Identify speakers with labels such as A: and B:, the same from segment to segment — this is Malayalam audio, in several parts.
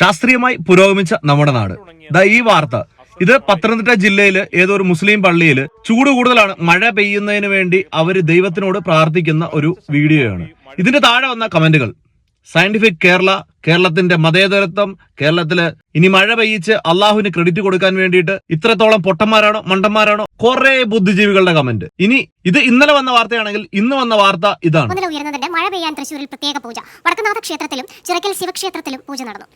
A: ശാസ്ത്രീയമായി പുരോഗമിച്ച നമ്മുടെ നാട്. ദാ ഈ വാർത്ത. ഇത് പത്തനംതിട്ട ജില്ലയിൽ ഏതോ ഒരു മുസ്ലിം പള്ളിയിൽ ചൂട് കൂടുതലാണ് മഴ പെയ്യുന്നതിന് വേണ്ടി അവർ ദൈവത്തിനോട് പ്രാർത്ഥിക്കുന്ന ഒരു വീഡിയോയാണ്. ഇതിന്റെ താഴെ വന്ന കമന്റുകൾ. സയന്റിഫിക് കേരള കേരളത്തിന്റെ മതേതരത്വം കേരളത്തിൽ ഇനി മഴ പെയ്യിച്ച് അള്ളാഹുവിന് ക്രെഡിറ്റ് കൊടുക്കാൻ വേണ്ടിയിട്ട് ഇത്രത്തോളം പൊട്ടന്മാരാണോ മണ്ടന്മാരാണോ? കുറെ ബുദ്ധിജീവികളുടെ കമന്റ്. ഇനി ഇത് ഇന്നലെ വന്ന വാർത്തയാണെങ്കിൽ ഇന്ന് വന്ന വാർത്ത ഇതാണ്.
B: മഴ പെയ്യാൻ തൃശ്ശൂരിൽ പ്രത്യേക പൂജ. വടക്കുനാഥ ക്ഷേത്രത്തിലും ചിറക്കൽ ശിവക്ഷേത്രത്തിലും പൂജ നടന്നു.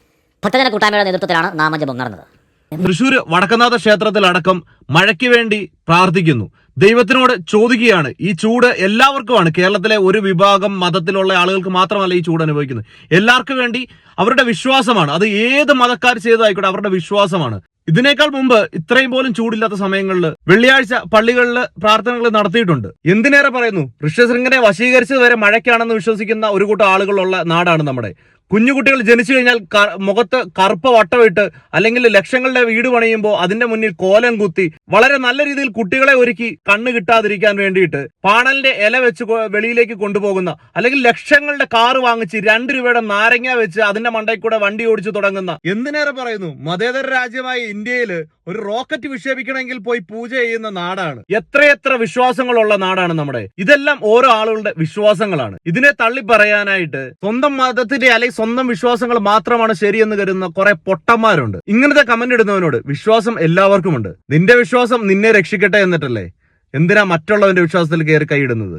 C: ഭക്തജന കൂട്ടായ്മയുടെ നേതൃത്വത്തിലാണ് നാമജപം നടന്നത്.
A: തൃശൂർ വടക്കനാഥ ക്ഷേത്രത്തിലടക്കം മഴയ്ക്ക് വേണ്ടി പ്രാർത്ഥിക്കുന്നു. ദൈവത്തിനോട് ചോദിക്കുകയാണ്. ഈ ചൂട് എല്ലാവർക്കുമാണ്. കേരളത്തിലെ ഒരു വിഭാഗം മതത്തിലുള്ള ആളുകൾക്ക് മാത്രമല്ല ഈ ചൂട് അനുഭവിക്കുന്നത്. എല്ലാവർക്കും വേണ്ടി അവരുടെ വിശ്വാസമാണ്. അത് ഏത് മതക്കാർ ചെയ്തതായിക്കോട്ടെ അവരുടെ വിശ്വാസമാണ്. ഇതിനേക്കാൾ മുമ്പ് ഇത്രയും പോലും ചൂടില്ലാത്ത സമയങ്ങളിൽ വെള്ളിയാഴ്ച പള്ളികളിൽ പ്രാർത്ഥനകൾ നടത്തിയിട്ടുണ്ട്. എന്തിനേറെ പറയുന്നു? ഋഷ്യശൃംഖനെ വശീകരിച്ചത് വരെ മഴയ്ക്കാണെന്ന് വിശ്വസിക്കുന്ന ഒരു കൂട്ടം ആളുകളുള്ള നാടാണ് നമ്മുടെ. കുഞ്ഞുകുട്ടികൾ ജനിച്ചു കഴിഞ്ഞാൽ മുഖത്ത് കറുപ്പ് വട്ടമിട്ട് അല്ലെങ്കിൽ ലക്ഷങ്ങളുടെ വീട് പണിയുമ്പോൾ അതിന്റെ മുന്നിൽ കോലം കുത്തി വളരെ നല്ല രീതിയിൽ കുട്ടികളെ ഒരുക്കി കണ്ണ് കിട്ടാതിരിക്കാൻ വേണ്ടിയിട്ട് പാണലിന്റെ ഇല വെച്ച് വെളിയിലേക്ക് കൊണ്ടുപോകുന്ന അല്ലെങ്കിൽ ലക്ഷങ്ങളുടെ കാറ് വാങ്ങിച്ച് രണ്ട് രൂപയുടെ നാരങ്ങ വെച്ച് അതിന്റെ മണ്ടയിൽ കൂടെ വണ്ടി ഓടിച്ചു തുടങ്ങുന്ന എന്തിനേറെ പറയുന്നു? മതേതര രാജ്യമായ ഇന്ത്യയിൽ ഒരു റോക്കറ്റ് വിക്ഷേപിക്കണമെങ്കിൽ പോയി പൂജ ചെയ്യുന്ന നാടാണ്. എത്രയെത്ര വിശ്വാസങ്ങളുള്ള നാടാണ് നമ്മുടെ. ഇതെല്ലാം ഓരോ ആളുകളുടെ വിശ്വാസങ്ങളാണ്. ഇതിനെ തള്ളി പറയാനായിട്ട് സ്വന്തം മതത്തിന്റെ അല്ലെങ്കിൽ സ്വന്തം വിശ്വാസങ്ങൾ മാത്രമാണ് ശരിയെന്ന് കരുതുന്ന കുറെ പൊട്ടന്മാരുണ്ട്. ഇങ്ങനത്തെ കമന്റ് ഇടുന്നവനോട് വിശ്വാസം എല്ലാവർക്കും ഉണ്ട് നിന്റെ വിശ്വാസം നിന്നെ രക്ഷിക്കട്ടെ എന്നിട്ടല്ലേ? എന്തിനാ മറ്റുള്ളവന്റെ വിശ്വാസത്തിൽ കയറി കൈയിടുന്നത്?